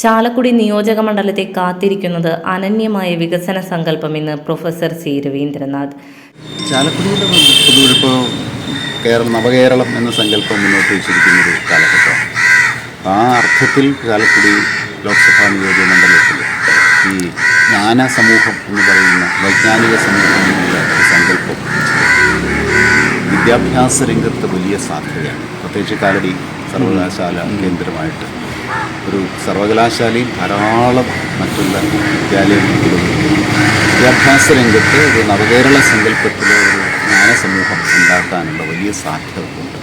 ചാലക്കുടി നിയോജക മണ്ഡലത്തെ കാത്തിരിക്കുന്നത് അനന്യമായ വികസന സങ്കല്പം എന്ന് പ്രൊഫസർ സി രവീന്ദ്രനാഥ്. കേരളം നവകേരളം എന്ന സങ്കല്പം മുന്നോട്ട് വെച്ചിരിക്കുന്ന ഒരു കാലഘട്ടമാണ്. ആ അർത്ഥത്തിൽ ചാലക്കുടി ലോക്സഭാ നിയോജക മണ്ഡലത്തിൽ ഈ ജ്ഞാന സമൂഹം എന്ന് പറയുന്ന വൈജ്ഞാനിക സമൂഹം എന്നുള്ള ഒരു സങ്കല്പം വിദ്യാഭ്യാസ രംഗത്ത് വലിയ സാധ്യതയാണ്. പ്രത്യേകിച്ച് കാലടി സർവകലാശാല കേന്ദ്രമായിട്ട് ഒരു സർവകലാശാലയും ധാരാളം മറ്റുള്ള വിദ്യാലയങ്ങളും വിദ്യാഭ്യാസ രംഗത്ത് ഒരു നവകേരള സങ്കല്പത്തിലെ ഒരു ജ്ഞാന സമൂഹം ഉണ്ടാക്കാനുള്ള വലിയ സാധ്യതകളുണ്ട്.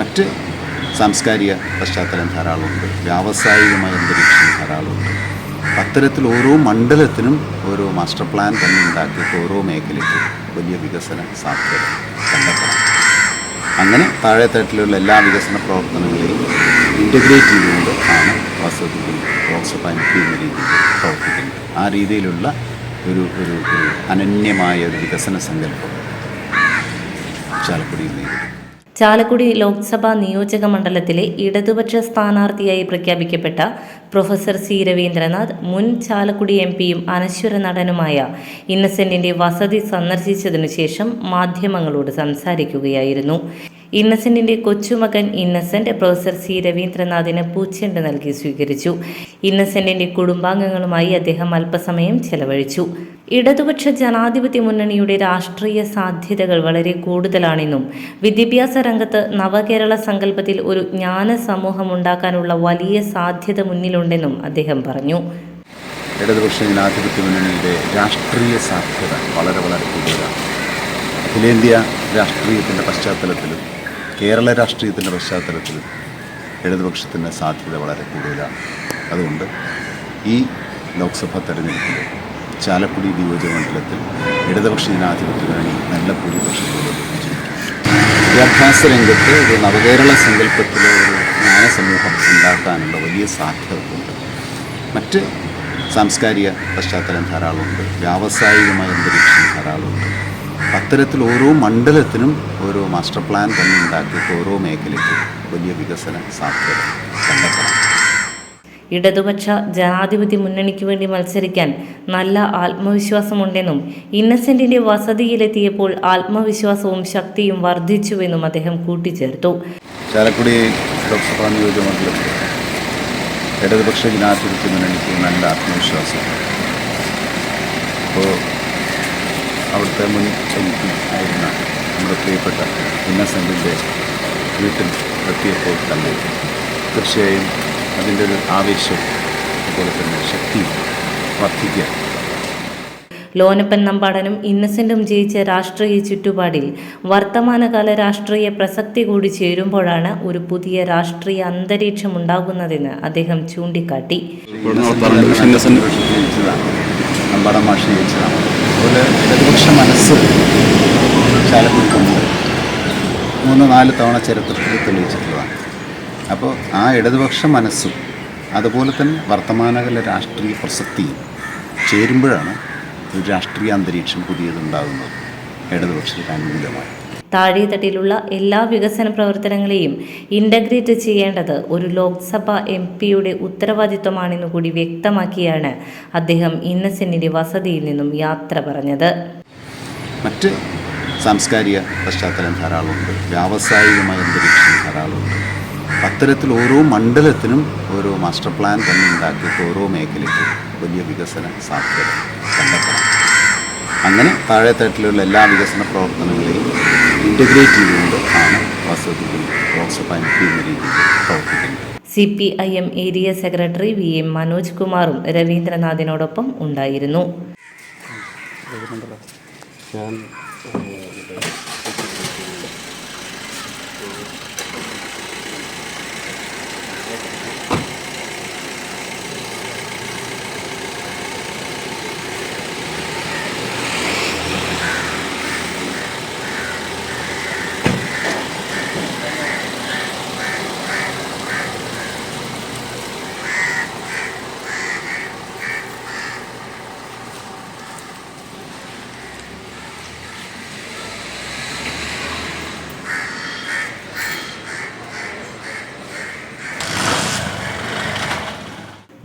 മറ്റ് സാംസ്കാരിക പശ്ചാത്തലം ധാരാളമുണ്ട്. വ്യാവസായികമായ അന്തരീക്ഷം ധാരാളമുണ്ട്. അത്തരത്തിൽ ഓരോ മണ്ഡലത്തിനും ഓരോ മാസ്റ്റർ പ്ലാൻ തന്നെ ഉണ്ടാക്കിയിട്ട് ഓരോ മേഖലയ്ക്കും വലിയ വികസന സാധ്യത കണ്ടെത്തണം അങ്ങനെ താഴെത്തട്ടിലുള്ള എല്ലാ വികസന പ്രവർത്തനങ്ങളെയും ഇന്റഗ്രേറ്റ് ചെയ്തുകൊണ്ട് ആണ് വാസ്തവത്തിൽ ലോക്സഭ എം പി എന്ന രീതിയിൽ പ്രവർത്തിക്കുന്നത്. ആ രീതിയിലുള്ള ഒരു ഒരു ഒരു അനന്യമായ ഒരു വികസന സങ്കല്പം ചാലക്കുടിയിൽ നേരിടും. ചാലക്കുടി ലോക്സഭാ നിയോജക മണ്ഡലത്തിലെ ഇടതുപക്ഷ സ്ഥാനാർത്ഥിയായി പ്രഖ്യാപിക്കപ്പെട്ട പ്രൊഫസർ സി രവീന്ദ്രനാഥ് മുൻ ചാലക്കുടി എം പിയും അനശ്വര നടനുമായ ഇന്നസെന്റിന്റെ വസതി സന്ദർശിച്ചതിനു ശേഷം മാധ്യമങ്ങളോട് സംസാരിക്കുകയായിരുന്നു. ഇന്നസെന്റിന്റെ കൊച്ചുമകൻ ഇന്നസെന്റ് പ്രൊഫസർ സി രവീന്ദ്രനാഥിന് പൂച്ചെണ്ട് നൽകി സ്വീകരിച്ചു. ഇന്നസെന്റിന്റെ കുടുംബാംഗങ്ങളുമായി അദ്ദേഹം അല്പസമയം ചെലവഴിച്ചു. ഇടതുപക്ഷ ജനാധിപത്യ മുന്നണിയുടെ രാഷ്ട്രീയ സാധ്യതകൾ വളരെ കൂടുതലാണെന്നും വിദ്യാഭ്യാസ രംഗത്ത് നവകേരള സങ്കല്പത്തിൽ ഒരു ജ്ഞാന സമൂഹം ഉണ്ടാക്കാനുള്ള വലിയ സാധ്യത മുന്നിലുണ്ടെന്നും അദ്ദേഹം പറഞ്ഞു. ഇടതുപക്ഷ ജനാധിപത്യ മുന്നണിയുടെ രാഷ്ട്രീയ സാധ്യത വളരെ വളരെ കൂടുതലാണ്. അഖിലേന്ത്യാ രാഷ്ട്രീയത്തിന്റെ പശ്ചാത്തലത്തിലും കേരള രാഷ്ട്രീയത്തിന്റെ പശ്ചാത്തലത്തിൽ ഇടതുപക്ഷത്തിന്റെ സാധ്യത വളരെ കൂടുതലാണ്. അതുകൊണ്ട് ഈ ലോക്സഭാ തെരഞ്ഞെടുപ്പിൽ ചാലക്കുടി നിയോജക മണ്ഡലത്തിൽ ഇടതുപക്ഷ ജനാധിപത്യ വേണ്ടി നല്ല ഭൂരിപക്ഷത്തോടെ വിദ്യാഭ്യാസ രംഗത്ത് ഒരു നവകേരള സങ്കല്പത്തിലെ ഒരു സമൂഹം ഉണ്ടാക്കാനുള്ള വലിയ സാധ്യതകളുണ്ട്. മറ്റ് സാംസ്കാരിക പശ്ചാത്തലം ധാരാളമുണ്ട്. വ്യാവസായികമായ അന്തരീക്ഷം ധാരാളമുണ്ട്. അത്തരത്തിൽ ഓരോ മണ്ഡലത്തിനും ഓരോ മാസ്റ്റർ പ്ലാൻ തന്നെ ഉണ്ടാക്കിയിട്ട് ഓരോ മേഖലയ്ക്കും വലിയ വികസന സാധ്യത കണ്ടെത്തണം. ഇടതുപക്ഷ ജനാധിപത്യ മുന്നണിക്ക് വേണ്ടി മത്സരിക്കാൻ നല്ല ആത്മവിശ്വാസമുണ്ടെന്നും ഇന്നസെന്റിന്റെ വസതിയിലെത്തിയപ്പോൾ ആത്മവിശ്വാസവും ശക്തിയും വർദ്ധിച്ചുവെന്നും അദ്ദേഹം കൂട്ടിച്ചേർത്തു. ചാലക്കുടി ലോക്സഭാ നിയോജക മണ്ഡലത്തിൽ ഇടതുപക്ഷ ജനാധിപത്യ മുന്നണിക്ക് നല്ല ആത്മവിശ്വാസം. അപ്പോൾ അവിടുത്തെ മുൻ എം പി ആയിരുന്ന നമ്മുടെ പ്രിയപ്പെട്ട ഇന്നസെന്റിന്റെ വീട്ടിൽ എത്തിയപ്പോൾ തന്നെ തീർച്ചയായും അതിന്റെ ഒരു ആവേശം അതുപോലെ തന്നെ ശക്തി വർദ്ധിക്കുക ലോനപ്പൻ നമ്പാടനും ഇന്നസെന്റും ജയിച്ച രാഷ്ട്രീയ ചുറ്റുപാടിൽ വർത്തമാനകാല രാഷ്ട്രീയ പ്രസക്തി കൂടി ചേരുമ്പോഴാണ് ഒരു പുതിയ രാഷ്ട്രീയ അന്തരീക്ഷം ഉണ്ടാകുന്നതെന്ന് അദ്ദേഹം ചൂണ്ടിക്കാട്ടി. മാഷ് ജയിച്ചതാണ് അതുപോലെ ഇടതുപക്ഷ മനസ്സ് ചാലക്കുടിക്കുണ്ട് മൂന്ന് നാല് തവണ ചരിത്രത്തിൽ തെളിയിച്ചിട്ടുള്ളതാണ്. അപ്പോൾ ആ ഇടതുപക്ഷ മനസ്സും അതുപോലെ തന്നെ വർത്തമാനകാല രാഷ്ട്രീയ പ്രസക്തിയും ചേരുമ്പോഴാണ് ഒരു രാഷ്ട്രീയ അന്തരീക്ഷം പുതിയതുണ്ടാകുന്നത്. ഇടതുപക്ഷത്തിന് അനുകൂലമായി. താഴെത്തട്ടിലുള്ള എല്ലാ വികസന പ്രവർത്തനങ്ങളെയും ഇന്റഗ്രേറ്റ് ചെയ്യേണ്ടത് ഒരു ലോക്സഭ എം പിയുടെ ഉത്തരവാദിത്വമാണെന്ന് കൂടി വ്യക്തമാക്കിയാണ് അദ്ദേഹം ഇന്നസെന്റിന്റെ വസതിയിൽ നിന്നും യാത്ര പറഞ്ഞത്. മറ്റ് സാംസ്കാരിക പശ്ചാത്തലം ധാരാളമുണ്ട്. വ്യാവസായികമായ അന്തരീക്ഷം ധാരാളമുണ്ട്. അത്തരത്തിൽ ഓരോ മണ്ഡലത്തിനും ഓരോ മാസ്റ്റർ പ്ലാൻ തന്നെ ഉണ്ടാക്കിയിട്ട് ഓരോ മേഖലയ്ക്കും വലിയ വികസന സാധ്യത കണ്ടെത്തണം. അങ്ങനെ താഴെത്തട്ടിലുള്ള എല്ലാ വികസന പ്രവർത്തനങ്ങളെയും ഇന്റഗ്രേറ്റ് ചെയ്തുകൊണ്ട് ആണ് വാസ്തവത്തിൽ പ്രവർത്തിക്കുന്നത് C P I M area secretary V M Manoj കുമാറും രവീന്ദ്രനാഥിനോടൊപ്പം ഉണ്ടായിരുന്നു. ഞാൻ